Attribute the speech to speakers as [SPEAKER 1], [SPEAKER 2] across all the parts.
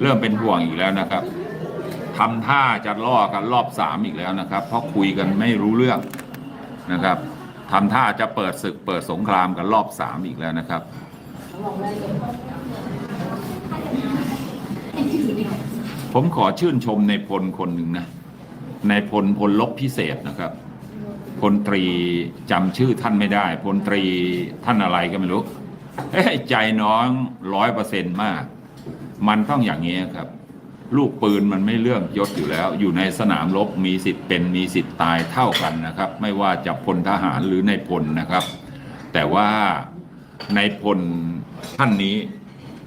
[SPEAKER 1] เริ่มเป็นห่วงอีกแล้วนะครับทำท่าจะล่อกันรอบสามอีกแล้วนะครับ เพราะคุยกันไม่รู้เรื่องนะครับทำท่าจะเปิดศึกเปิดสงครามกันรอบสามอีกแล้วนะครับผมขอชื่นชมในพลคนหนึ่งนะในพลพลลบพิเศษนะครับพลตรีจำชื่อท่านไม่ได้พลตรีท่านอะไรก็ไม่รู้เอ้ยใจน้องร้อยเปอร์เซ็นต์มาก มันต้องอย่างนี้ครับ ลูกปืนมันไม่เรื่องยศอยู่แล้ว อยู่ในสนามรบมีสิทธิ์เป็นมีสิทธิ์ตายเท่ากันนะครับ ไม่ว่าจะพลทหารหรือในพลนะครับ แต่ว่าในพลท่านนี้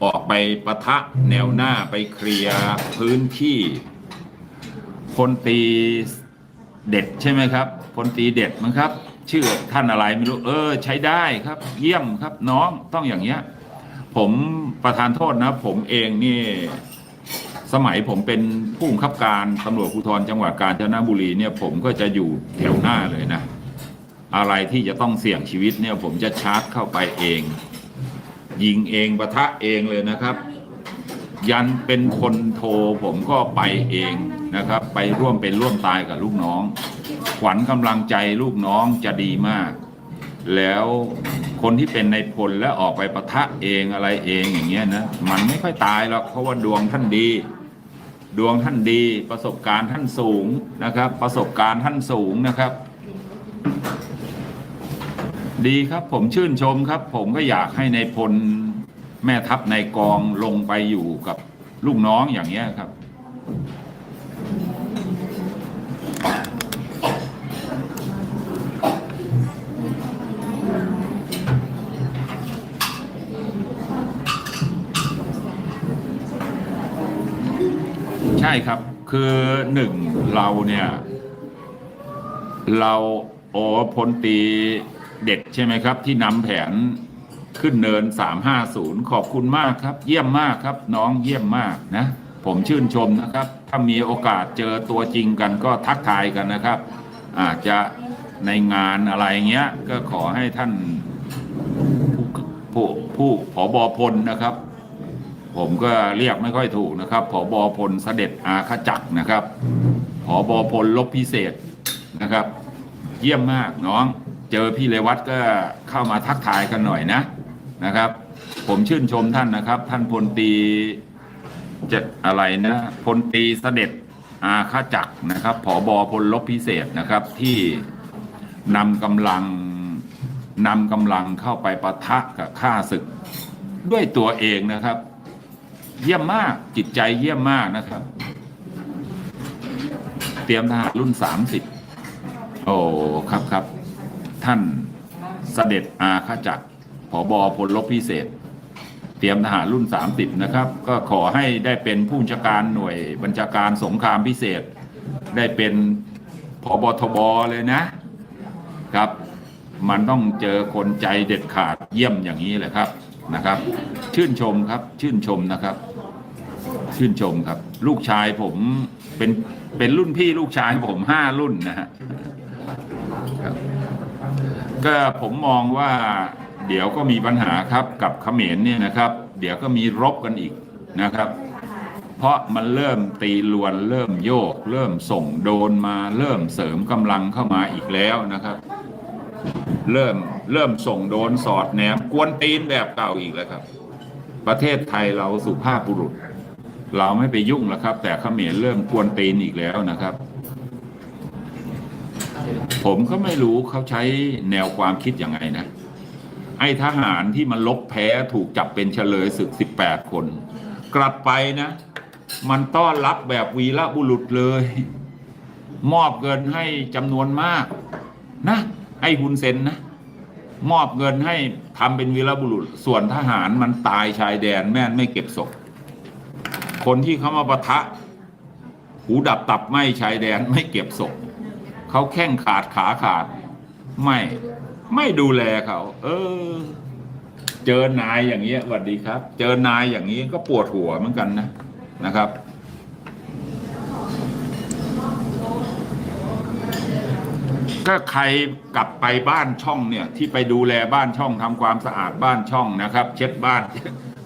[SPEAKER 1] ออกไปปะทะแนวหน้าไปเคลียร์พื้นที่พลตีเด็ดใช่ไหมครับพลตีเด็ดมั้งครับ ชื่อท่านอะไรไม่รู้ เออ ใช้ได้ครับ เยี่ยมครับน้องต้องอย่างเงี้ย ผมประธานโทษนะ ผมเองนี่ สมัยผมเป็นผู้บังคับการตำรวจภูธรจังหวัดกาญจนบุรีเนี่ย ผมก็จะอยู่แถวหน้าเลยนะ อะไรที่จะต้องเสี่ยงชีวิตเนี่ย ผมจะชาร์จเข้าไปเอง ยิงเองปะทะเองเลยนะครับ ยันเป็นคนโทรผมก็ไปเองนะครับ ไปร่วมเป็นร่วมตายกับลูกน้อง ขวัญกำลังใจลูกน้องจะดีมาก แล้ว คนที่เป็นในพลและออกไปประทะเองอะไรเองอย่างเงี้ยนะมันไม่ค่อยตายหรอกเพราะว่าดวงท่านดี ดวงท่านดี ประสบการณ์ท่านสูงนะครับ ประสบการณ์ท่านสูงนะครับ ดีครับผมชื่นชมครับ ผมก็อยากให้ในพลแม่ทัพในกองลงไปอยู่กับลูกน้องอย่างเงี้ยครับ ใช่ครับ คือหนึ่งเราเนี่ย เราโอ้พลตีเด็ดใช่ไหมครับ ที่นำแผนขึ้นเนิน350ขอบคุณมากครับ เยี่ยมมากครับ น้องเยี่ยมมากนะ ผมชื่นชมนะครับ ถ้ามีโอกาสเจอตัวจริงกันก็ทักทายกันนะครับ อาจจะในงานอะไรเงี้ย ก็ขอให้ท่านผู้ผู้ผู้ผอบอพลนะครับ ผมก็เรียกไม่ค่อยถูกนะครับผอบอพลเสด็จอาขจักนะครับผอบอพลลบพิเศษนะครับ เยี่ยมมากน้อง เจอพี่เลวัตก็เข้ามาทักทายกันหน่อยนะนะครับ ผมชื่นชมท่านนะครับ ท่านพลตีจะอะไรนะพลตีเสด็จอาขจักรนะครับผอบอพลลบพิเศษนะครับที่นำกำลังนำกำลังเข้าไปปะทะกับข้าศึกด้วยตัวเองนะครับ เยี่ยมมากจิตใจเยี่ยมมากนะครับ เตรียมทหารรุ่นสามสิบโอ้ครับครับ ท่านเสด็จอาขาจักรผอบอพลลบพิเศษ เตรียมทหารรุ่น 30 นะครับ ก็ขอให้ได้เป็นผู้บัญชาการหน่วยบัญชาการสงครามพิเศษ ได้เป็นผอบทบเลยนะครับ มันต้องเจอคนใจเด็ดขาดเยี่ยมอย่างนี้เลยครับนะครับ ชื่นชมครับชื่นชมนะครับ ชื่นชมครับ ลูกชายผมเป็นเป็นรุ่นพี่ลูกชายผมห้ารุ่นนะฮะครับก็ผมมองว่าเดี๋ยวก็มีปัญหาครับกับเขมรเนี่ยนะครับ เดี๋ยวก็มีรบกันอีกนะครับ เพราะมันเริ่มตีลวนเริ่มโยก เริ่มส่งโดนมาเริ่มเสริมกำลังเข้ามาอีกแล้วนะครับ เริ่มเริ่มส่งโดนสอดแนมกวนตีนแบบเก่าอีกแล้วครับ ประเทศไทยเราสุภาพบุรุษ เราไม่ไปยุ่งแล้วครับ แต่เขมรเริ่มกวนตีนอีกแล้วนะครับ ผมก็ไม่รู้เขาใช้แนวความคิดยังไงนะ ไอ้ทหารที่มันลบแพ้ถูกจับเป็นเฉลยศึก 18 คน กลับไปนะ มันต้อนรับแบบวีระบุรุษเลย มอบเงินให้จำนวนมากนะไอ้ฮุนเซนนะมอบเงินให้ทำเป็นวีรบุรุษ ส่วนทหารมันตายชายแดนแม่นไม่เก็บศพ คนที่เขามาปะทะ หูดับตับไหมชายแดนไม่เก็บศพเขาแข้งขาดขาขาด ไม่ไม่ดูแลเขา เออ เจอนายอย่างเงี้ยสวัสดีครับ เจอนายอย่างนี้ก็ปวดหัวเหมือนกันนะนะครับก็ใครกลับไปบ้านช่องเนี่ย ที่ไปดูแลบ้านช่องทำความสะอาดบ้านช่องนะครับ เช็ดบ้าน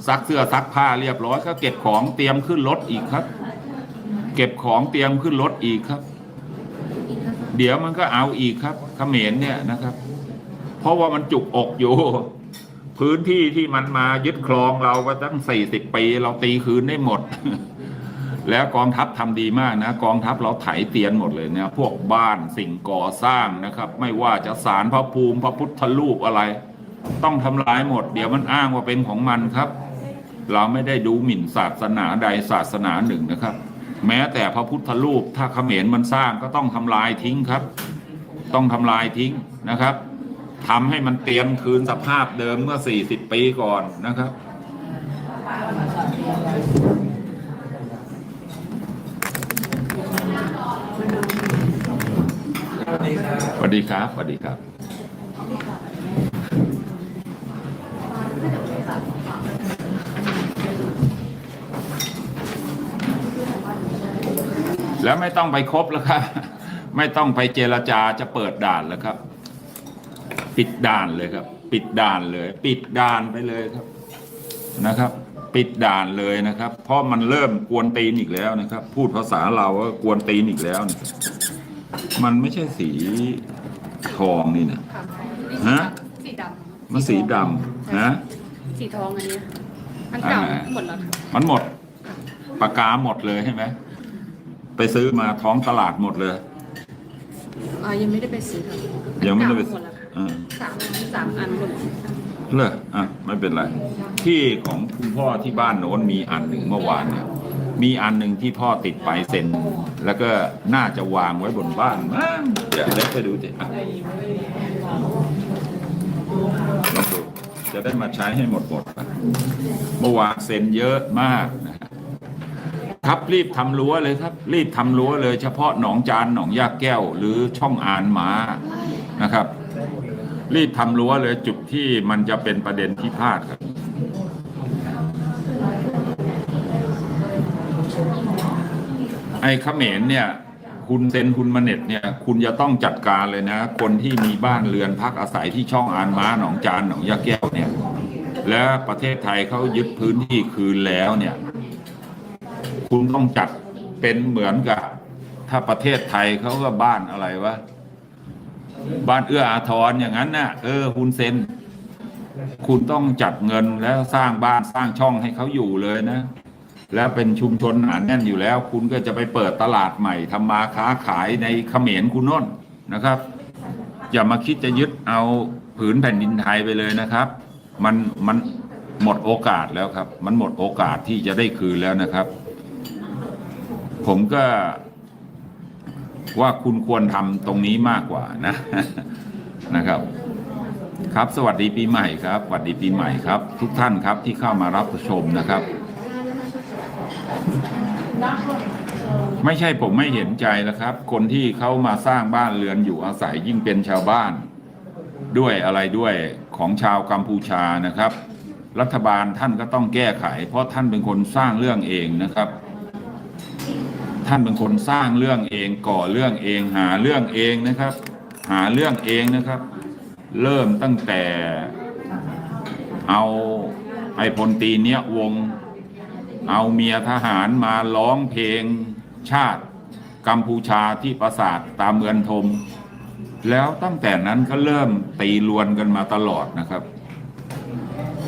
[SPEAKER 1] ซักเสื้อซักผ้าเรียบร้อยก็เก็บของเตรียมขึ้นรถอีกครับ เก็บของเตรียมขึ้นรถอีกครับ เดี๋ยวมันก็เอาอีกครับเขมรเนี่ยนะครับ เพราะว่ามันจุกอกอยู่ พื้นที่ที่มันมายึดครองเราก็ตั้งสี่สิบปี เราตีคืนได้หมด แล้วกองทัพทำดีมากนะ กองทัพเราไถเตียนหมดเลยเนี่ยพวกบ้านสิ่งก่อสร้างนะครับ ไม่ว่าจะสารพระภูมิพระพุทธรูปอะไร ต้องทำลายหมด เดี๋ยวมันอ้างว่าเป็นของมันครับ เราไม่ได้ดูหมิ่นศาสนาใดศาสนาหนึ่งนะครับ แม้แต่พระพุทธรูปถ้าเขมรมันสร้างก็ต้องทำลายทิ้งครับ ต้องทำลายทิ้งนะครับทำให้มันเตรียมคืนสภาพเดิมเมื่อ 40 ปีก่อนนะครับ สวัสดีครับ สวัสดีครับ แล้วไม่ต้องไปคบแล้วครับ ไม่ต้องไปเจรจาจะเปิดด่านแล้วครับ ปิดด่านเลยครับ ปิดด่านเลย ปิดด่านไปเลยครับนะครับ ปิดด่านเลยนะครับ เพราะมันเริ่มกวนตีนอีกแล้วนะครับ พูดภาษาเราก็กวนตีนอีกแล้วนะครับมันไม่ใช่สีทองนี่นะฮะ
[SPEAKER 2] สีดำ
[SPEAKER 1] มันสีดำนะ
[SPEAKER 2] สีทองอันเนี้ยอันเก่า
[SPEAKER 1] อ่า
[SPEAKER 2] หมดแล้วค่ะ
[SPEAKER 1] มันหมดปากกาหมดเลยใช่ไหม ไปซื้อมาท้องตลาดหมดเลย
[SPEAKER 2] อ่ายังไม่ได้ไปซื้อค่ะ
[SPEAKER 1] ยังไม่ได้ไป
[SPEAKER 2] เก่าหมดแล้วค่ะ
[SPEAKER 1] อ่า
[SPEAKER 2] สามสามอันหมด
[SPEAKER 1] เลออะไม่เป็นไร ที่ของคุณพ่อที่บ้านโน้นมีอันหนึ่งเมื่อวานเนี่ยมีอันหนึ่งที่พ่อติดไปเซ็น แล้วก็น่าจะวางไว้บนบ้านมั้งเดี๋ยวเล็กไปดูสิอะลองดูจะได้มาใช้ให้หมดหมดไปเมื่อวานเซ็นเยอะมากนะฮะ ครับรีบทำรั้วเลยครับ รีบทำรั้วเลย เฉพาะหนองจานหนองยาแก้ว หรือช่องอ่านหมานะครับ รีบทำรั้วเลยจุดที่มันจะเป็นประเด็นที่พลาดครับไอ้เขมรเนี่ย คุณเซนคุณมาเน็ตเนี่ย คุณจะต้องจัดการเลยนะ คนที่มีบ้านเรือนพักอาศัยที่ช่องอานม้าหนองจานหนองยาแก้วเนี่ย และประเทศไทยเขายึดพื้นที่คืนแล้วเนี่ย คุณต้องจัดเป็นเหมือนกับ ถ้าประเทศไทยเขาก็บ้านอะไรวะ บ้านเอื้ออาทรอย่างนั้นน่ะ เออคุณเซน คุณต้องจัดเงินแล้วสร้างบ้านสร้างช่องให้เขาอยู่เลยนะ แล้วเป็นชุมชนหนาแน่นอยู่แล้ว คุณก็จะไปเปิดตลาดใหม่ทำมาค้าขายในเขมรคุณน่นนะครับ อย่ามาคิดจะยึดเอาผืนแผ่นดินไทยไปเลยนะครับ มันมันหมดโอกาสแล้วครับ มันหมดโอกาสที่จะได้คืนแล้วนะครับ ผมก็ว่าคุณควรทำตรงนี้มากกว่านะนะครับ ครับสวัสดีปีใหม่ครับสวัสดีปีใหม่ครับ ทุกท่านครับที่เข้ามารับชมนะครับ ไม่ใช่ผมไม่เห็นใจแล้วครับ คนที่เขามาสร้างบ้านเรือนอยู่อาศัยยิ่งเป็นชาวบ้าน ด้วยอะไรด้วยของชาวกัมพูชานะครับ รัฐบาลท่านก็ต้องแก้ไข เพราะท่านเป็นคนสร้างเรื่องเองนะครับ ท่านเป็นคนสร้างเรื่องเองก่อเรื่องเองหาเรื่องเองนะครับ หาเรื่องเองนะครับ เริ่มตั้งแต่เอาไอ้พลตีเนี้ยวง เอาเมียทหารมาร้องเพลงชาติกัมพูชาที่ปราสาทตามเมือนทม แล้วตั้งแต่นั้นก็เริ่มตีลวนกันมาตลอดนะครับ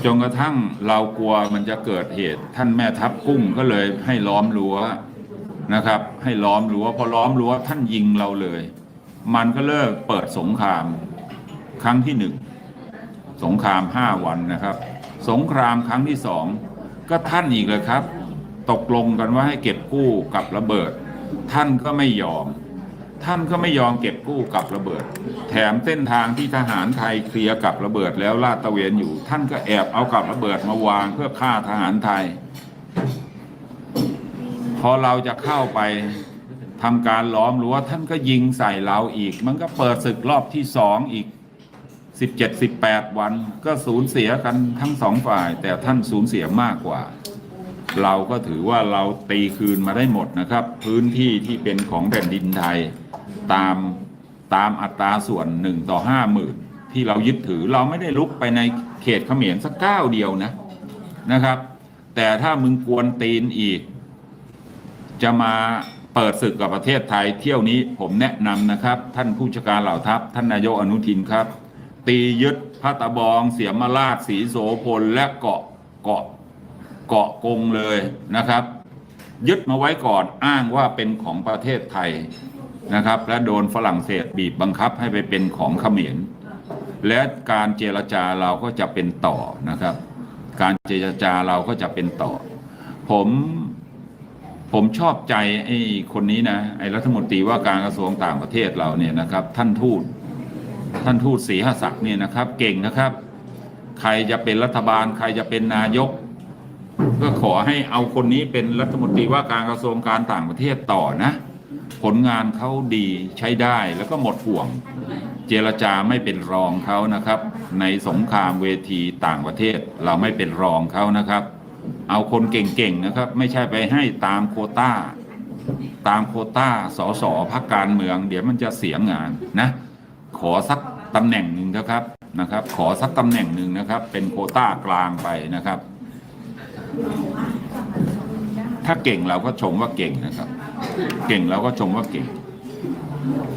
[SPEAKER 1] จนกระทั่งเรากลัวมันจะเกิดเหตุ ท่านแม่ทัพกุ้งก็เลยให้ล้อมรั้ว นะครับ ให้ล้อมรั้วพอล้อมรั้วท่านยิงเราเลย มันก็เลิกเปิดสงครามครั้งที่หนึ่งสงครามห้าวันนะครับ สงครามครั้งที่สองก็ท่านอีกเลยครับ ตกลงกันว่าให้เก็บกู้กับระเบิด ท่านก็ไม่ยอม ท่านก็ไม่ยอมเก็บกู้กับระเบิด แถมเส้นทางที่ทหารไทยเคลียร์กับระเบิดแล้วลาดตระเวนอยู่ ท่านก็แอบเอากับระเบิดมาวางเพื่อฆ่าทหารไทย พอเราจะเข้าไปทำการล้อมรั้วท่านก็ยิงใส่เราอีก มันก็เปิดศึกรอบที่สองอีกสิบเจ็ดสิบแปดวันก็สูญเสียกันทั้งสองฝ่าย แต่ท่านสูญเสียมากกว่า เราก็ถือว่าเราตีคืนมาได้หมดนะครับ พื้นที่ที่เป็นของแผ่นดินไทยตามตามอัตราส่วนหนึ่งต่อห้าหมื่นที่เรายึดถือเราไม่ได้ลุกไปในเขตเขมรสักก้าวเดียวนะนะครับ แต่ถ้ามึงกวนตีนอีก จะมาเปิดศึกกับประเทศไทยเที่ยวนี้ผมแนะนำนะครับ ท่านผู้จัดการเหล่าทัพ ท่านนายกอนุทินครับ ตียึดพระตะบอง เสียมราชสีโสพลและเกาะเกาะเกาะกงเลยนะครับ ยึดมาไว้ก่อนอ้างว่าเป็นของประเทศไทยนะครับ และโดนฝรั่งเศสบีบบังคับให้ไปเป็นของเขมรและการเจรจาเราก็จะเป็นต่อนะครับ การเจรจาเราก็จะเป็นต่อ ผม ผมชอบใจไอ้คนนี้นะไอ้รัฐมนตรีว่าการกระทรวงต่างประเทศเราเนี่ยนะครับ ท่านทูตท่านทูตศรีหศักดิ์เนี่ยนะครับ เก่งนะครับ ใครจะเป็นรัฐบาล ใครจะเป็นนายก ก็ขอให้เอาคนนี้เป็นรัฐมนตรีว่าการกระทรวงการต่างประเทศต่อนะ ผลงานเขาดีใช้ได้แล้วก็หมดห่วง เจรจาไม่เป็นรองเขานะครับ ในสงครามเวทีต่างประเทศ เราไม่เป็นรองเขานะครับ เอาคนเก่งๆนะครับ ไม่ใช่ไปให้ตามโคต้า ตามโคต้าสสพักการเมือง เดี๋ยวมันจะเสียงานนะ ขอสักตำแหน่งหนึ่งนะครับนะครับ ขอสักตำแหน่งหนึ่งนะครับ เป็นโคต้ากลางไปนะครับ ถ้าเก่งเราก็ชมว่าเก่งนะครับ เก่งเราก็ชมว่าเก่ง